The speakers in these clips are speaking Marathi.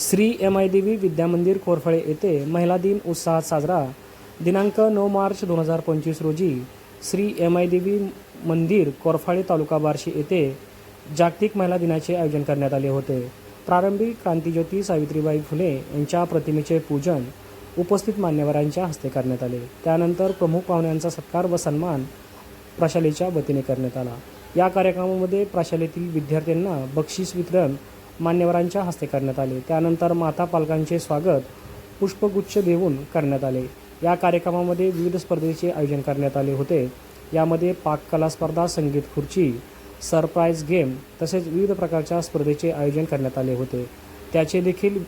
श्री एम आय देवी विद्यामंदिर कोरफळे येथे महिला दिन उत्साहात साजरा. दिनांक नऊ मार्च दोन हजार पंचवीस रोजी श्री एम आय देवी मंदिर कोरफाळे तालुका बार्शी येथे जागतिक महिला दिनाचे आयोजन करण्यात आले होते. प्रारंभी क्रांतीज्योती सावित्रीबाई फुले यांच्या प्रतिमेचे पूजन उपस्थित मान्यवरांच्या हस्ते करण्यात आले. त्यानंतर प्रमुख पाहुण्यांचा सत्कार व सन्मान प्रशालेच्या वतीने करण्यात आला. या कार्यक्रमामध्ये प्रशालेतील विद्यार्थ्यांना बक्षीस वितरण मान्यवरांच्या हस्ते करण्यात आले. त्यानंतर माता पालकांचे स्वागत पुष्पगुच्छ देऊन करण्यात आले. या कार्यक्रमामध्ये विविध स्पर्धेचे आयोजन करण्यात आले होते. यामध्ये पाककला स्पर्धा संगीत खुर्ची सरप्राईज गेम तसेच विविध प्रकारच्या स्पर्धेचे आयोजन करण्यात आले होते. त्याचे देखील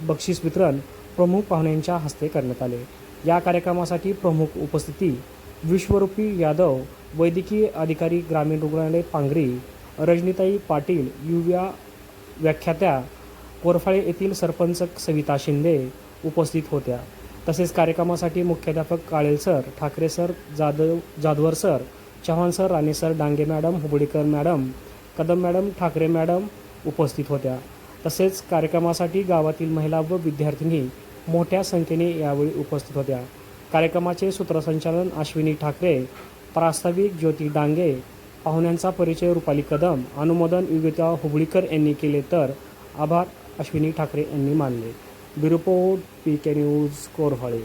बक्षीस वितरण प्रमुख पाहुण्यांच्या हस्ते करण्यात आले. या कार्यक्रमासाठी प्रमुख उपस्थिती विश्वरूपी यादव वैद्यकीय अधिकारी ग्रामीण रुग्णालय पांगरी रजनीताई पाटील युव्या व्याख्यात्या कोरफाळे येथील सरपंच सविता शिंदे उपस्थित होत्या. तसेच कार्यक्रमासाठी मुख्याध्यापक Kalel sir Thakare sir Jadhav Jadhavar sir Chavan sir Rane sir Dange madam Hubdikar madam Kadam madam Thakare madam उपस्थित होत्या. तसेच कार्यक्रमासाठी गावातील महिला व विद्यार्थिनी मोठ्या संख्येने यावेळी उपस्थित होत्या. कार्यक्रमाचे सूत्रसंचालन अश्विनी ठाकरे प्रास्ताविक ज्योती डांगे पाहुण्यांचा परिचय रुपाली कदम अनुमोदन युगिता हुबळीकर यांनी केले तर आभार. अश्विनी ठाकरे यांनी मानले. बिरुपोर्ट पी के न्यूज कोरफळे.